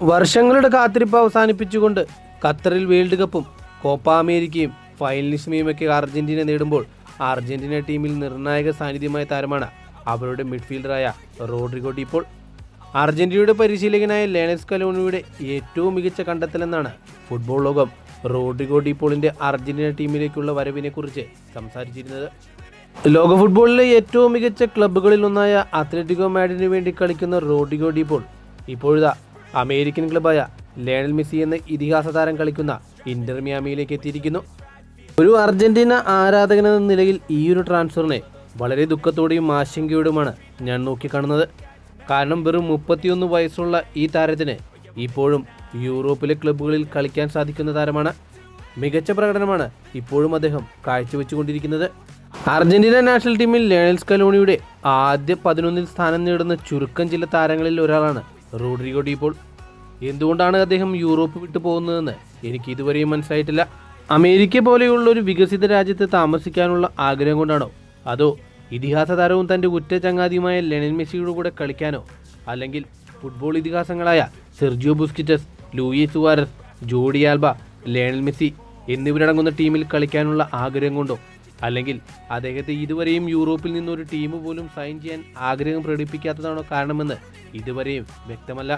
വർഷങ്ങളുടെ കാത്തിരിപ്പ് അവസാനിപ്പിച്ചുകൊണ്ട് ഖത്തറിൽ വേൾഡ് കപ്പും കോപ്പ അമേരിക്കയും ഫൈനലിസ്മയുമൊക്കെ അർജന്റീന നേടുമ്പോൾ അർജന്റീന ടീമിൽ നിർണായക സാന്നിധ്യമായ താരമാണ് അവരുടെ മിഡ്ഫീൽഡറായ റോഡ്രിഗോ ഡിപ്പോൾ അർജന്റീനയുടെ പരിശീലകനായ ലേണസ് കലോണിയുടെ ഏറ്റവും മികച്ച കണ്ടെത്തലെന്നാണ് ഫുട്ബോൾ ലോകം റോഡ്രിഗോ ഡിപ്പോളിന്റെ അർജന്റീന ടീമിലേക്കുള്ള വരവിനെക്കുറിച്ച് സംസാരിച്ചിരുന്നത്. ലോക ഫുട്ബോളിലെ ഏറ്റവും മികച്ച ക്ലബ്ബുകളിൽ ഒന്നായ അത്ലറ്റിക്കോ മാഡിന് വേണ്ടി കളിക്കുന്ന റോഡ്രിഗോ ഡിപ്പോൾ ഇപ്പോഴത്തെ അമേരിക്കൻ ക്ലബായ ലേണൽ മെസ്സി എന്ന ഇതിഹാസ താരം കളിക്കുന്ന ഇന്റർ മിയാമിയിലേക്ക് എത്തിയിരിക്കുന്നു. ഒരു അർജന്റീന ആരാധകൻ എന്ന നിലയിൽ ഒരു ട്രാൻസ്ഫറിനെ വളരെ ദുഃഖത്തോടെയും ആശങ്കയോടുമാണ് ഞാൻ നോക്കിക്കാണുന്നത്. കാരണം വെറും മുപ്പത്തിയൊന്ന് വയസ്സുള്ള ഈ താരത്തിന് ഇപ്പോഴും യൂറോപ്പിലെ ക്ലബ്ബുകളിൽ കളിക്കാൻ സാധിക്കുന്ന താരമാണ്. മികച്ച പ്രകടനമാണ് ഇപ്പോഴും അദ്ദേഹം കാഴ്ചവെച്ചുകൊണ്ടിരിക്കുന്നത്. അർജന്റീന നാഷണൽ ടീമിൽ ലേണൽ കലോണിയുടെ ആദ്യ പതിനൊന്നിൽ സ്ഥാനം നേടുന്ന ചുരുക്കം ചില താരങ്ങളിൽ ഒരാളാണ് റോഡ്രിഗോ ഡീപ്പോൾ എന്തുകൊണ്ടാണ് അദ്ദേഹം യൂറോപ്പ് വിട്ടു പോകുന്നതെന്ന് എനിക്ക് ഇതുവരെയും മനസ്സിലായിട്ടില്ല. അമേരിക്ക പോലെയുള്ള ഒരു വികസിത രാജ്യത്ത് താമസിക്കാനുള്ള ആഗ്രഹം കൊണ്ടാണോ? അതോ ഇതിഹാസ താരവും തന്റെ ഉറ്റ ചങ്ങാതിയുമായ ലെനിൻ മെസ്സിയുടെ കൂടെ കളിക്കാനോ? അല്ലെങ്കിൽ football ഇതിഹാസങ്ങളായ Sergio Busquets Luis Suarez Jordi Alba Lionel Messi എന്നിവരടങ്ങുന്ന ടീമിൽ കളിക്കാനുള്ള ആഗ്രഹം കൊണ്ടോ? അല്ലെങ്കിൽ അദ്ദേഹത്തെ ഇതുവരെയും യൂറോപ്പിൽ നിന്നൊരു ടീം പോലും സൈൻ ചെയ്യാൻ ആഗ്രഹം പ്രകടിപ്പിക്കാത്തതാണോ കാരണമെന്ന് ഇതുവരെയും വ്യക്തമല്ല.